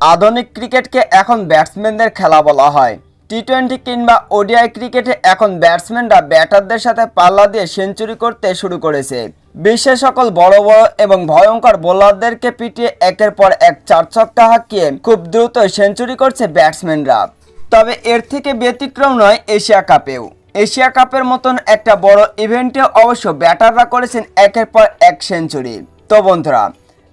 আধুনিক ক্রিকেটকে এখন ব্যাটসম্যানদের খেলা বলা হয়। টি টোয়েন্টি কিংবা ওডিআই ক্রিকেটে এখন ব্যাটসম্যানরা ব্যাটারদের সাথে পাল্লা দিয়ে সেঞ্চুরি করতে শুরু করেছে। বিশ্বের সকল বড় বড় এবং ভয়ঙ্কর বোলারদেরকে পিটিয়ে একের পর এক চার ছক্কা হাঁকিয়ে খুব দ্রুত সেঞ্চুরি করছে ব্যাটসম্যানরা। তবে এর থেকে ব্যতিক্রম নয় এশিয়া কাপেও। এশিয়া কাপের মতন একটা বড় ইভেন্টে অবশ্য ব্যাটাররা করেছেন একের পর এক সেঞ্চুরি। তো বন্ধুরা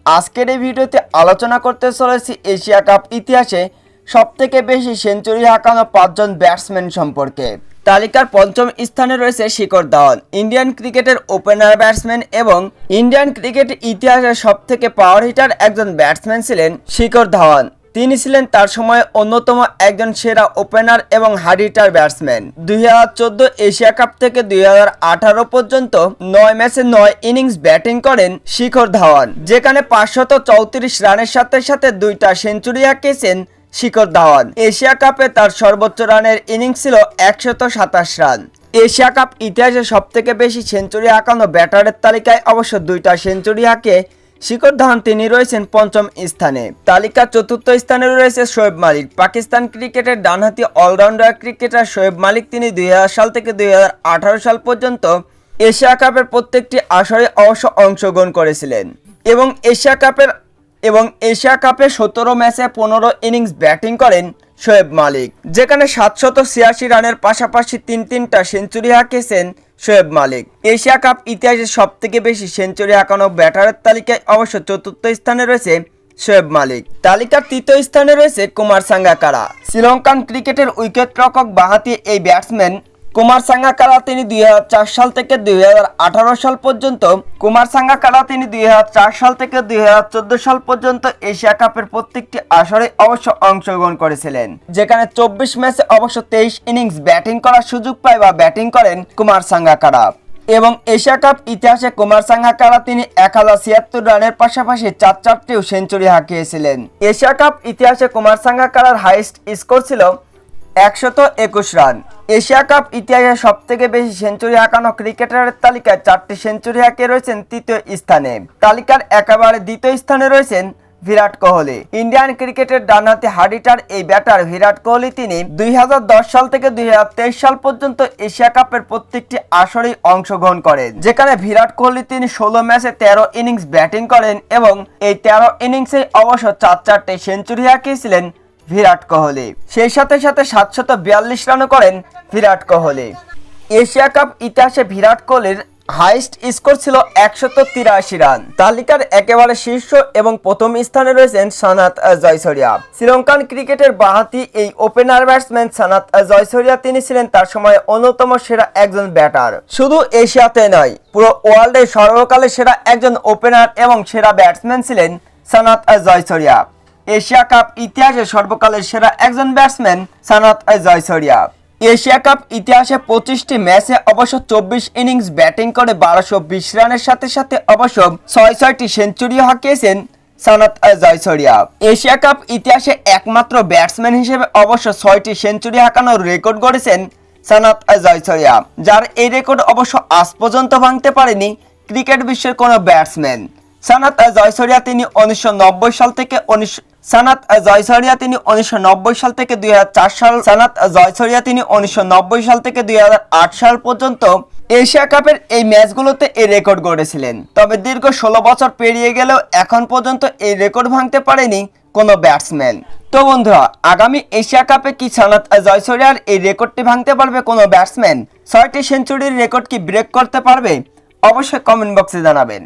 আজকের এই ভিডিওতে আলোচনা করতে চলেছি এশিয়া কাপ ইতিহাসে সবথেকে বেশি সেঞ্চুরি হাঁকানো পাঁচজন ব্যাটসম্যান সম্পর্কে। তালিকার পঞ্চম স্থানে রয়েছে শিখর ধাওয়ান ইন্ডিয়ান ক্রিকেটের ওপেনার ব্যাটসম্যান এবং ইন্ডিয়ান ক্রিকেট ইতিহাসের সবথেকে পাওয়ার হিটার একজন ব্যাটসম্যান ছিলেন শিখর ধাওয়ান তিনি ছিলেন তার সময়ে অন্যতম একজন সেরা ওপেনার এবং হার্ড হিটার ব্যাটসম্যান। দুই হাজার চোদ্দ এশিয়া কাপ থেকে দুই হাজার আঠারো পর্যন্ত নয় ম্যাচে নয় ইনিংস ব্যাটিং করেন শিখর ধাওয়ান, যেখানে পাঁচশত চৌত্রিশ রানের সাথে সাথে দুইটা সেঞ্চুরি হাঁকিয়েছেন শিখর ধাওয়ান। এশিয়া কাপে তার সর্বোচ্চ রানের ইনিংস ছিল একশত সাতাশ রান। এশিয়া কাপ ইতিহাসে সবথেকে বেশি সেঞ্চুরি হাঁকানো ব্যাটারের তালিকায় অবশ্য দুইটা সেঞ্চুরি হাঁকে শিখর ধাওয়ান তিনি রয়েছেন পঞ্চম স্থানে। তালিকার চতুর্থ স্থানে রয়েছে শোয়েব মালিক। পাকিস্তান ক্রিকেটের ডানহাতি অলরাউন্ডার ক্রিকেটার শোয়েব মালিক তিনি দুই হাজার সাল থেকে দুই হাজার আঠারো সাল পর্যন্ত এশিয়া কাপের প্রত্যেকটি আসরে অবশ্য অংশগ্রহণ করেছিলেন এবং এশিয়া কাপের এবং এশিয়া কাপে সতেরো ম্যাচে পনেরো ইনিংস ব্যাটিং করেন। শোয়েব মালিক। যেখানে সাতশত ছিয়াশি রানের পাশাপাশি তিন তিনটা সেঞ্চুরি হাঁকিয়েছেন শোয়েব মালিক। এশিয়া কাপ ইতিহাসে সব থেকে বেশি সেঞ্চুরি হাঁকানো ব্যাটারের তালিকায় অবশ্য চতুর্থ স্থানে রয়েছে শোয়েব মালিক। তালিকার তৃতীয় স্থানে রয়েছে কুমার সাঙ্গাকারা। শ্রীলঙ্কান ক্রিকেটের উইকেট রক্ষক বাহাতি এই ব্যাটসম্যান কুমার সাঙ্গাকারা তিনি দুই হাজার চার সাল থেকে দুই হাজার আঠারো সাল পর্যন্ত কুমার সাঙ্গাকারা তিনি দুই সাল থেকে দুই সাল পর্যন্ত এশিয়া কাপের প্রত্যেকটি আসরে অবশ্য অংশগ্রহণ করেছিলেন। যেখানে চব্বিশ ম্যাচে অবশ্য তেইশ ইনিংস ব্যাটিং করার সুযোগ পায় বা ব্যাটিং করেন কুমার সাঙ্গাকারা এবং এশিয়া কাপ ইতিহাসে কুমার সাঙ্গাকারা তিনি এক হাজার ছিয়াত্তর রানের পাশাপাশি চার চারটিও সেঞ্চুরি হাঁকিয়েছিলেন। এশিয়া কাপ ইতিহাসে কুমার সাঙ্গাকারার হাইস্ট স্কোর ছিল একশত একুশ রান। এশিয়া কাপ ইতিহাসে সব থেকে বেশি সেঞ্চুরি হাঁকানো ক্রিকেটারের তালিকায় চারটি সেঞ্চুরি হাঁকিয়ে রয়েছেন তৃতীয় স্থানে। তালিকার একেবারে দ্বিতীয় স্থানে রয়েছেন বিরাট কোহলি। ইন্ডিয়ান ক্রিকেটের ডানহাতি হার্ডিটার এই ব্যাটার বিরাট কোহলি তিনি দুই হাজার দশ সাল থেকে দুই হাজার তেইশ সাল পর্যন্ত এশিয়া কাপের প্রত্যেকটি আসরেই অংশগ্রহণ করেন। যেখানে বিরাট কোহলি তিনি ষোলো ম্যাচে তেরো ইনিংস ব্যাটিং করেন এবং এই তেরো ইনিংসে অবশ্য চার চারটে সেঞ্চুরি হাঁকিয়েছিলেন বিরাট কোহলি। সেই সাথে সাথে সাতশত বিয়াল্লিশ রানও করেন বিরাট কোহলি। এশিয়া কাপ ইতিহাসে বিরাট কোহলির হাইস্ট স্কোর ছিল একশত তিরাশি রান। তালিকার একেবারে শীর্ষ এবং প্রথম স্থানে রয়েছেন সানাত জয়সরিয়া। শ্রীলঙ্কান ক্রিকেটের বাহাতি এই ওপেনার ব্যাটসম্যান সানাত জয়সরিয়া, তিনি ছিলেন তার সময় অন্যতম সেরা একজন ব্যাটার। শুধু এশিয়াতে নয়, পুরো ওয়ার্ল্ডে সর্বকালে সেরা একজন ওপেনার এবং সেরা ব্যাটসম্যান ছিলেন সানাত জয়সরিয়া। এশিয়া কাপ ইতিহাসে সর্বকালের সেরা একজন batsman Sanath Jayasuriya. Asia cup ইতিহাসে পঁচিশটি ম্যাচে অবশ্য চব্বিশ ইনিংস ব্যাটিং করে বারোশো বিশ রানের সাথে সাথে অবশ্য ছয় ছয়টি সেঞ্চুরি হাঁকিয়েছেন সানাত জয়সরিয়া। এশিয়া কাপ ইতিহাসে একমাত্র ব্যাটসম্যান হিসেবে অবশ্য ছয়টি সেঞ্চুরি হাঁকানোর রেকর্ড গড়েছেন সানাত জয়সরিয়া, যার এই রেকর্ড অবশ্য আজ পর্যন্ত ভাঙতে পারেনি ক্রিকেট বিশ্বের কোনো ব্যাটসম্যান। সানাত জয়সরিয়া তিনি উনিশশো নব্বই সাল থেকে উনিশ সানাত জয়সরিয়া তিনি উনিশশো সাল থেকে দুই সাল, সানাত জয়সরিয়া তিনি উনিশশো সাল থেকে দুই সাল পর্যন্ত এশিয়া কাপের এই ম্যাচগুলোতে এই রেকর্ড গড়েছিলেন। তবে দীর্ঘ ষোলো বছর পেরিয়ে গেলেও এখন পর্যন্ত এই রেকর্ড ভাঙতে পারেনি কোনো ব্যাটসম্যান। তো বন্ধুরা, আগামী এশিয়া কাপে কি সানাত জয়সরিয়ার এই রেকর্ডটি ভাঙতে পারবে কোনো ব্যাটসম্যান? ছয়টি সেঞ্চুরির রেকর্ড কি ব্রেক করতে পারবে? অবশ্যই কমেন্ট বক্সে জানাবেন।